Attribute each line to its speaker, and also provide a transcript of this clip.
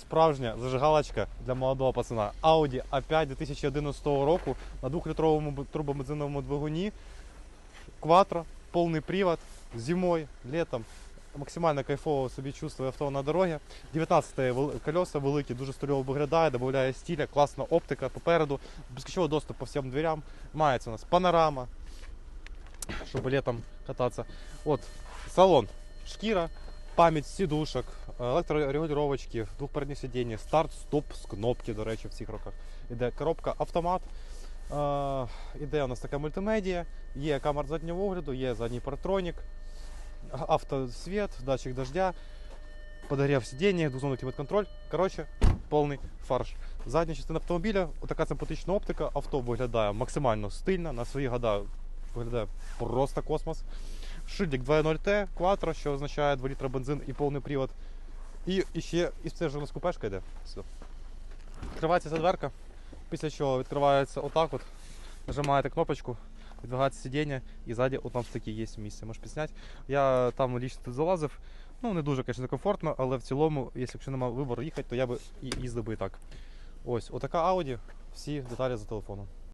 Speaker 1: справжня зажигалочка для молодого пацана. Audi A5 2011 року на 2-літровому турбобензиновому двигуні. Кватро, повний привод, зимою, літом. Максимально кайфово собі чувствує авто на дорогі. 19 вел- колеса великі, дуже стильово виглядає, додає стиля, класна оптика попереду, безключовий доступ по всім дверям. Мається у нас панорама, щоб літом кататися. От, салон, шкіра, пам'ять сідушок, електрорегулювачки, двохпередні сидіння, старт, стоп з кнопки, до речі, в цих роках. Іде коробка автомат. Е, іде у нас така мультимедія, є камера заднього огляду, є задній паратронік, автосвіт, датчик дождя, подогрів сидіння, двозонний клімат-контроль. Коротше, повний фарш. Задня частина автомобіля, така симпатична оптика, авто виглядає максимально стильно, на свої года виглядає просто космос. Шильдик 2.0T, Quattro, що означає 2 літра бензин і повний привод. І, і ще і це ж у нас купешка йде. Все. Відкривається ця дверка, після чого відкривається отак от. Нажимаєте кнопочку, відвигається сидіння і ззаді от там такі є місце, можеш підсняти. Я там лічно тут залазив. Ну, не дуже, звісно, комфортно, але в цілому, якщо немає вибору їхати, то я би і їздив би і так. Ось, отака Audi, всі деталі за телефоном.